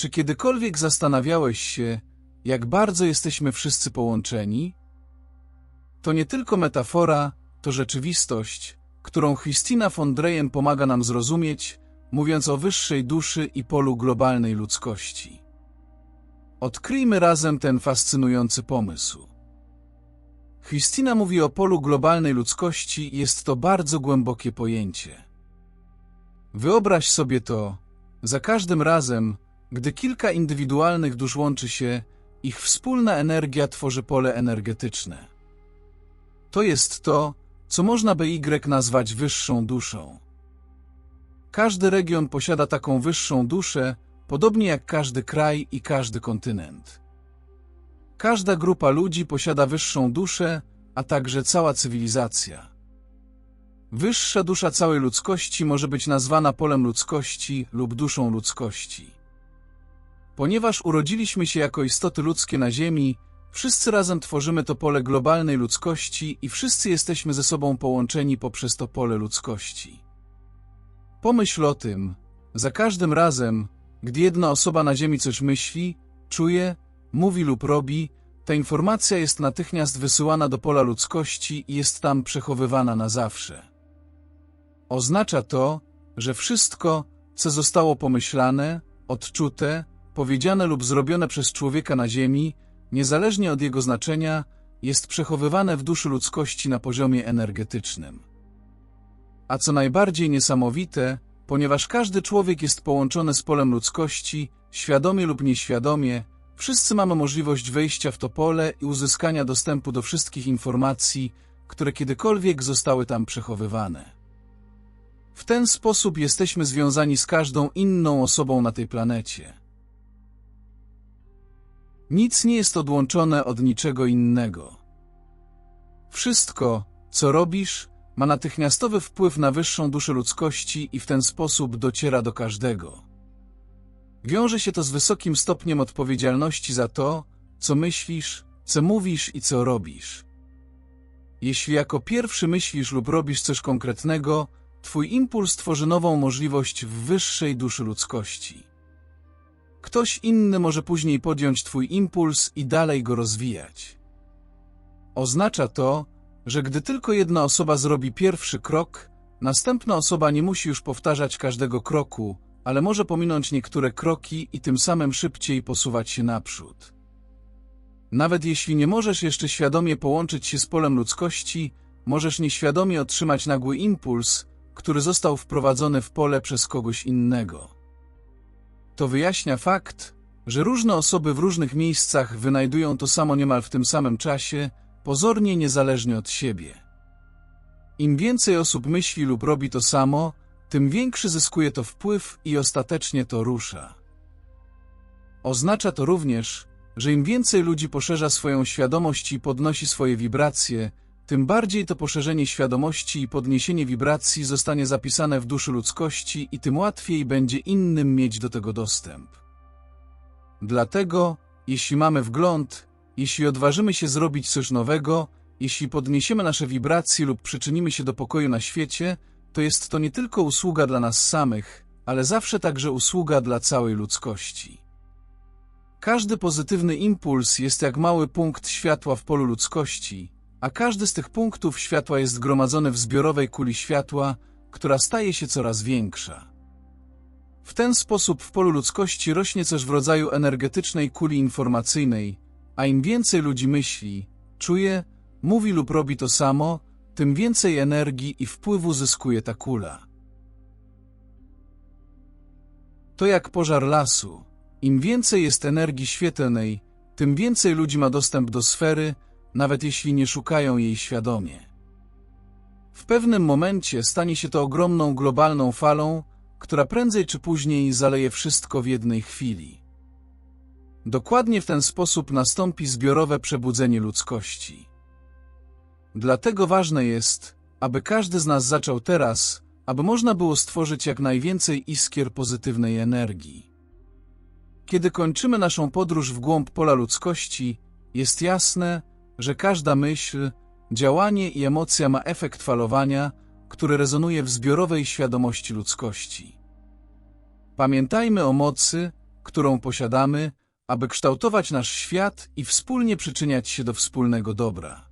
Czy kiedykolwiek zastanawiałeś się, jak bardzo jesteśmy wszyscy połączeni? To nie tylko metafora, to rzeczywistość, którą Christina von Dreyen pomaga nam zrozumieć, mówiąc o wyższej duszy i polu globalnej ludzkości. Odkryjmy razem ten fascynujący pomysł. Christina mówi o polu globalnej ludzkości i jest to bardzo głębokie pojęcie. Wyobraź sobie to, za każdym razem, gdy kilka indywidualnych dusz łączy się, ich wspólna energia tworzy pole energetyczne. To jest to, co można by Y nazwać wyższą duszą. Każdy region posiada taką wyższą duszę, podobnie jak każdy kraj i każdy kontynent. Każda grupa ludzi posiada wyższą duszę, a także cała cywilizacja. Wyższa dusza całej ludzkości może być nazwana polem ludzkości lub duszą ludzkości. Ponieważ urodziliśmy się jako istoty ludzkie na Ziemi, wszyscy razem tworzymy to pole globalnej ludzkości i wszyscy jesteśmy ze sobą połączeni poprzez to pole ludzkości. Pomyśl o tym, za każdym razem, gdy jedna osoba na Ziemi coś myśli, czuje, mówi lub robi, ta informacja jest natychmiast wysyłana do pola ludzkości i jest tam przechowywana na zawsze. Oznacza to, że wszystko, co zostało pomyślane, odczute, powiedziane lub zrobione przez człowieka na Ziemi, niezależnie od jego znaczenia, jest przechowywane w duszy ludzkości na poziomie energetycznym. A co najbardziej niesamowite, ponieważ każdy człowiek jest połączony z polem ludzkości, świadomie lub nieświadomie, wszyscy mamy możliwość wejścia w to pole i uzyskania dostępu do wszystkich informacji, które kiedykolwiek zostały tam przechowywane. W ten sposób jesteśmy związani z każdą inną osobą na tej planecie. Nic nie jest odłączone od niczego innego. Wszystko, co robisz, ma natychmiastowy wpływ na wyższą duszę ludzkości i w ten sposób dociera do każdego. Wiąże się to z wysokim stopniem odpowiedzialności za to, co myślisz, co mówisz i co robisz. Jeśli jako pierwszy myślisz lub robisz coś konkretnego, twój impuls tworzy nową możliwość w wyższej duszy ludzkości. Ktoś inny może później podjąć twój impuls i dalej go rozwijać. Oznacza to, że gdy tylko jedna osoba zrobi pierwszy krok, następna osoba nie musi już powtarzać każdego kroku, ale może pominąć niektóre kroki i tym samym szybciej posuwać się naprzód. Nawet jeśli nie możesz jeszcze świadomie połączyć się z polem ludzkości, możesz nieświadomie otrzymać nagły impuls, który został wprowadzony w pole przez kogoś innego. To wyjaśnia fakt, że różne osoby w różnych miejscach wynajdują to samo niemal w tym samym czasie, pozornie niezależnie od siebie. Im więcej osób myśli lub robi to samo, tym większy zyskuje to wpływ i ostatecznie to rusza. Oznacza to również, że im więcej ludzi poszerza swoją świadomość i podnosi swoje wibracje, tym bardziej to poszerzenie świadomości i podniesienie wibracji zostanie zapisane w duszy ludzkości i tym łatwiej będzie innym mieć do tego dostęp. Dlatego, jeśli mamy wgląd, jeśli odważymy się zrobić coś nowego, jeśli podniesiemy nasze wibracje lub przyczynimy się do pokoju na świecie, to jest to nie tylko usługa dla nas samych, ale zawsze także usługa dla całej ludzkości. Każdy pozytywny impuls jest jak mały punkt światła w polu ludzkości, a każdy z tych punktów światła jest gromadzony w zbiorowej kuli światła, która staje się coraz większa. W ten sposób w polu ludzkości rośnie coś w rodzaju energetycznej kuli informacyjnej, a im więcej ludzi myśli, czuje, mówi lub robi to samo, tym więcej energii i wpływu zyskuje ta kula. To jak pożar lasu. Im więcej jest energii świetlnej, tym więcej ludzi ma dostęp do sfery, nawet jeśli nie szukają jej świadomie. W pewnym momencie stanie się to ogromną globalną falą, która prędzej czy później zaleje wszystko w jednej chwili. Dokładnie w ten sposób nastąpi zbiorowe przebudzenie ludzkości. Dlatego ważne jest, aby każdy z nas zaczął teraz, aby można było stworzyć jak najwięcej iskier pozytywnej energii. Kiedy kończymy naszą podróż w głąb pola ludzkości, jest jasne, że każda myśl, działanie i emocja ma efekt falowania, który rezonuje w zbiorowej świadomości ludzkości. Pamiętajmy o mocy, którą posiadamy, aby kształtować nasz świat i wspólnie przyczyniać się do wspólnego dobra.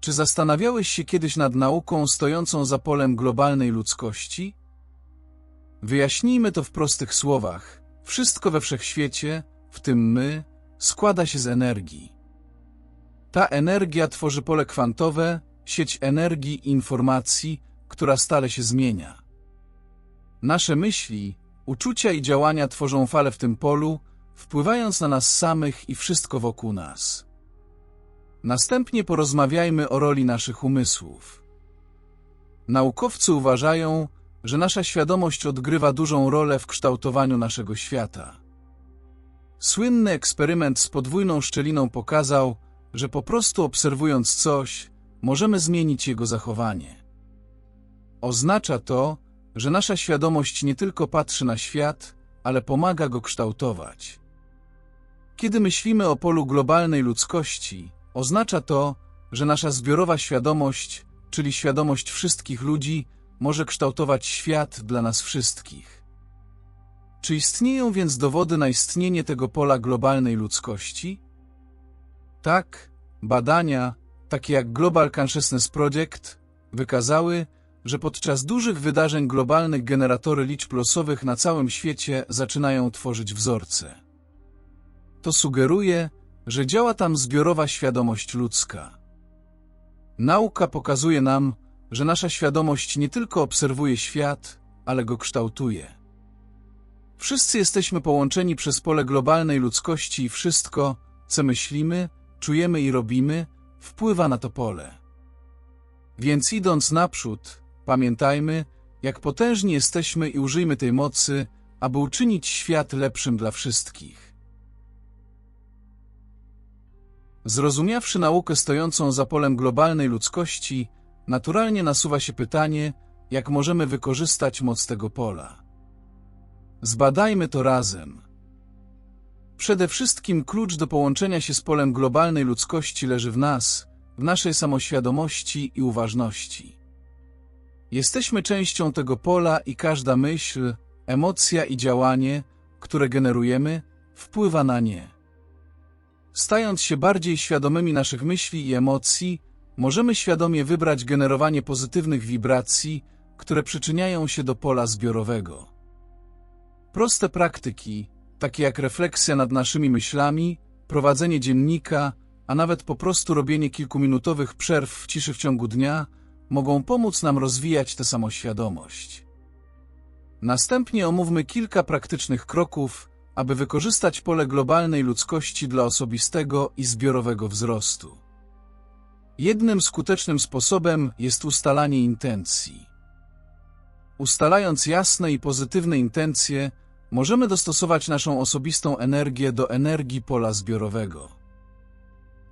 Czy zastanawiałeś się kiedyś nad nauką stojącą za polem globalnej ludzkości? Wyjaśnijmy to w prostych słowach. Wszystko we wszechświecie, w tym my, składa się z energii. Ta energia tworzy pole kwantowe, sieć energii i informacji, która stale się zmienia. Nasze myśli, uczucia i działania tworzą fale w tym polu, wpływając na nas samych i wszystko wokół nas. Następnie porozmawiajmy o roli naszych umysłów. Naukowcy uważają, że nasza świadomość odgrywa dużą rolę w kształtowaniu naszego świata. Słynny eksperyment z podwójną szczeliną pokazał, że po prostu obserwując coś, możemy zmienić jego zachowanie. Oznacza to, że nasza świadomość nie tylko patrzy na świat, ale pomaga go kształtować. Kiedy myślimy o polu globalnej ludzkości, oznacza to, że nasza zbiorowa świadomość, czyli świadomość wszystkich ludzi, może kształtować świat dla nas wszystkich. Czy istnieją więc dowody na istnienie tego pola globalnej ludzkości? Tak, badania, takie jak Global Consciousness Project, wykazały, że podczas dużych wydarzeń globalnych generatory liczb losowych na całym świecie zaczynają tworzyć wzorce. To sugeruje, że działa tam zbiorowa świadomość ludzka. Nauka pokazuje nam, że nasza świadomość nie tylko obserwuje świat, ale go kształtuje. Wszyscy jesteśmy połączeni przez pole globalnej ludzkości i wszystko, co myślimy, czujemy i robimy, wpływa na to pole. Więc idąc naprzód, pamiętajmy, jak potężni jesteśmy i użyjmy tej mocy, aby uczynić świat lepszym dla wszystkich. Zrozumiawszy naukę stojącą za polem globalnej ludzkości, naturalnie nasuwa się pytanie, jak możemy wykorzystać moc tego pola. Zbadajmy to razem. Przede wszystkim klucz do połączenia się z polem globalnej ludzkości leży w nas, w naszej samoświadomości i uważności. Jesteśmy częścią tego pola i każda myśl, emocja i działanie, które generujemy, wpływa na nie. Stając się bardziej świadomymi naszych myśli i emocji, możemy świadomie wybrać generowanie pozytywnych wibracji, które przyczyniają się do pola zbiorowego. Proste praktyki, takie jak refleksja nad naszymi myślami, prowadzenie dziennika, a nawet po prostu robienie kilkuminutowych przerw w ciszy w ciągu dnia, mogą pomóc nam rozwijać tę samoświadomość. Następnie omówmy kilka praktycznych kroków, aby wykorzystać pole globalnej ludzkości dla osobistego i zbiorowego wzrostu. Jednym skutecznym sposobem jest ustalanie intencji. Ustalając jasne i pozytywne intencje, możemy dostosować naszą osobistą energię do energii pola zbiorowego.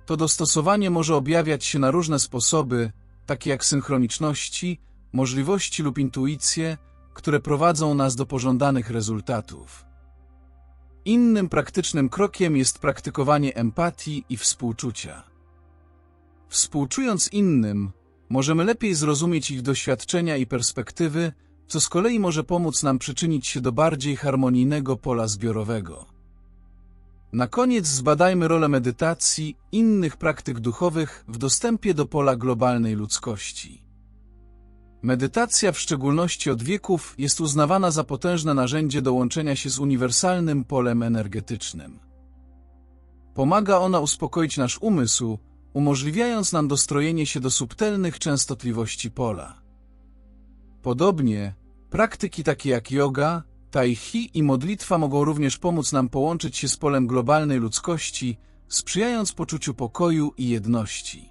To dostosowanie może objawiać się na różne sposoby, takie jak synchroniczności, możliwości lub intuicje, które prowadzą nas do pożądanych rezultatów. Innym praktycznym krokiem jest praktykowanie empatii i współczucia. Współczując innym, możemy lepiej zrozumieć ich doświadczenia i perspektywy, co z kolei może pomóc nam przyczynić się do bardziej harmonijnego pola zbiorowego. Na koniec zbadajmy rolę medytacji innych praktyk duchowych w dostępie do pola globalnej ludzkości. Medytacja, w szczególności od wieków, jest uznawana za potężne narzędzie do łączenia się z uniwersalnym polem energetycznym. Pomaga ona uspokoić nasz umysł, umożliwiając nam dostrojenie się do subtelnych częstotliwości pola. Podobnie, praktyki takie jak yoga, tai chi i modlitwa mogą również pomóc nam połączyć się z polem globalnej ludzkości, sprzyjając poczuciu pokoju i jedności.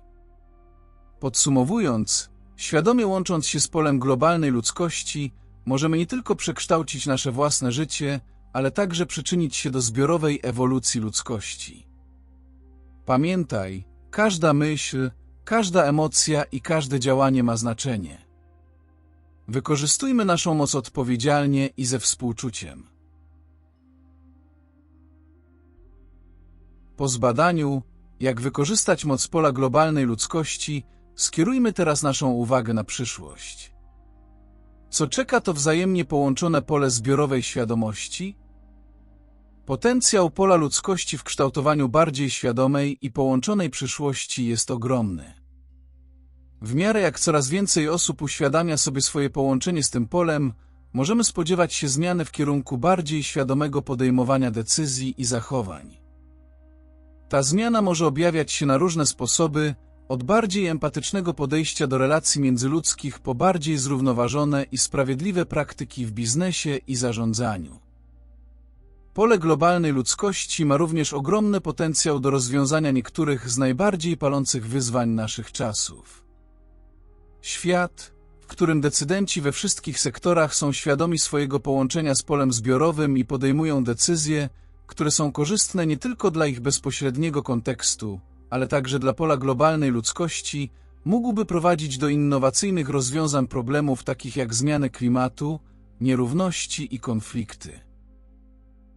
Podsumowując, świadomie łącząc się z polem globalnej ludzkości, możemy nie tylko przekształcić nasze własne życie, ale także przyczynić się do zbiorowej ewolucji ludzkości. Pamiętaj, każda myśl, każda emocja i każde działanie ma znaczenie. Wykorzystujmy naszą moc odpowiedzialnie i ze współczuciem. Po zbadaniu, jak wykorzystać moc pola globalnej ludzkości, skierujmy teraz naszą uwagę na przyszłość. Co czeka to wzajemnie połączone pole zbiorowej świadomości? Potencjał pola ludzkości w kształtowaniu bardziej świadomej i połączonej przyszłości jest ogromny. W miarę jak coraz więcej osób uświadamia sobie swoje połączenie z tym polem, możemy spodziewać się zmiany w kierunku bardziej świadomego podejmowania decyzji i zachowań. Ta zmiana może objawiać się na różne sposoby, od bardziej empatycznego podejścia do relacji międzyludzkich po bardziej zrównoważone i sprawiedliwe praktyki w biznesie i zarządzaniu. Pole globalnej ludzkości ma również ogromny potencjał do rozwiązania niektórych z najbardziej palących wyzwań naszych czasów. Świat, w którym decydenci we wszystkich sektorach są świadomi swojego połączenia z polem zbiorowym i podejmują decyzje, które są korzystne nie tylko dla ich bezpośredniego kontekstu, ale także dla pola globalnej ludzkości, mógłby prowadzić do innowacyjnych rozwiązań problemów takich jak zmiany klimatu, nierówności i konflikty.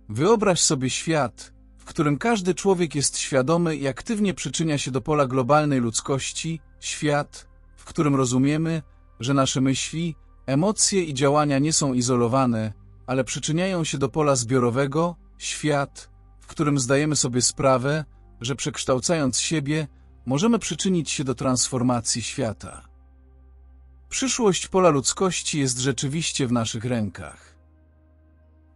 Wyobraź sobie świat, w którym każdy człowiek jest świadomy i aktywnie przyczynia się do pola globalnej ludzkości, świat, w którym rozumiemy, że nasze myśli, emocje i działania nie są izolowane, ale przyczyniają się do pola zbiorowego, świat, w którym zdajemy sobie sprawę, że przekształcając siebie, możemy przyczynić się do transformacji świata. Przyszłość pola ludzkości jest rzeczywiście w naszych rękach.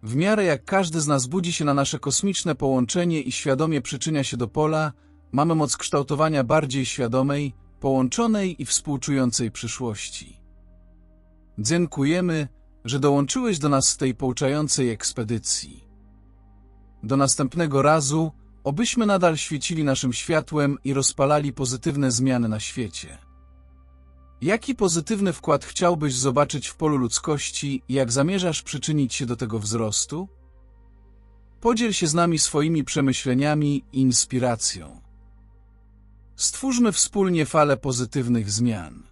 W miarę jak każdy z nas budzi się na nasze kosmiczne połączenie i świadomie przyczynia się do pola, mamy moc kształtowania bardziej świadomej, połączonej i współczującej przyszłości. Dziękujemy, że dołączyłeś do nas w tej pouczającej ekspedycji. Do następnego razu, obyśmy nadal świecili naszym światłem i rozpalali pozytywne zmiany na świecie. Jaki pozytywny wkład chciałbyś zobaczyć w polu ludzkości i jak zamierzasz przyczynić się do tego wzrostu? Podziel się z nami swoimi przemyśleniami i inspiracją. Stwórzmy wspólnie falę pozytywnych zmian.